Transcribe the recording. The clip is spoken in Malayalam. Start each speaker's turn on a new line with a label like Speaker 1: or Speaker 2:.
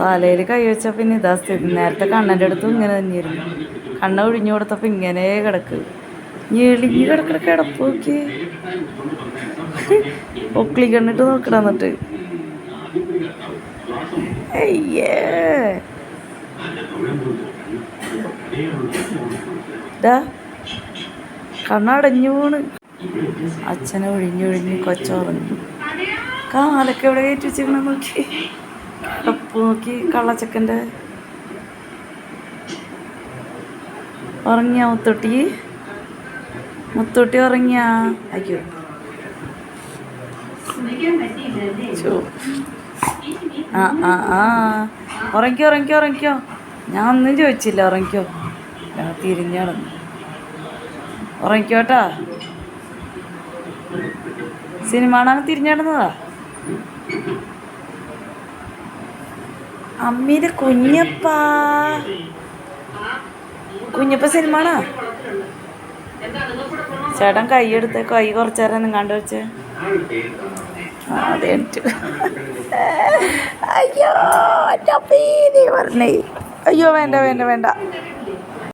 Speaker 1: തലയിൽ കൈ വെച്ച പിന്നെ ഇതാ സ്ഥിതി. നേരത്തെ കണ്ണന്റെ അടുത്തും ഇങ്ങനെ തന്നെയായിരുന്നു. കണ്ണ ഒഴിഞ്ഞു കൊടുത്തപ്പോൾ ഇങ്ങനെ കിടക്ക്. ഞെളിഞ്ഞ് കിടക്കണ കിടപ്പ് നോക്കി ഒക്കളി ഡാ കണ്ണടഞ്ഞു അച്ഛനെ ഒഴിഞ്ഞൊഴിഞ്ഞ് കൊച്ചുറങ്ങി കാലൊക്കെ എവിടെ കയറ്റി വെച്ചിരുന്ന നോക്കി? കപ്പ് നോക്കി കള്ളച്ചക്കന്റെ. ഉറങ്ങിയ മുത്തൊട്ടി? മുത്തൊട്ടി ഉറങ്ങിയ? അയ്യോ. ആ ആ ആ. ഉറങ്ങിക്കോ ഉറങ്ങിക്കോ ഉറങ്ങിക്കോ. ഞാൻ ഒന്നും ചോദിച്ചില്ല ഉറങ്ങിക്കോ. ഞാൻ തിരിഞ്ഞു കിടന്നു ഉറങ്ങിക്കോട്ടാ സിനിമ കാണാൻ തിരിഞ്ഞിടുന്നതാ? അമ്മീര് കുഞ്ഞപ്പ. കുഞ്ഞപ്പ സിനിമ ആണോ ചേട്ടൻ കൈ എടുത്ത് കൈ കുറച്ചു നേരം വെച്ച്. അതെ അയ്യോ അയ്യോ വേണ്ട വേണ്ട വേണ്ട.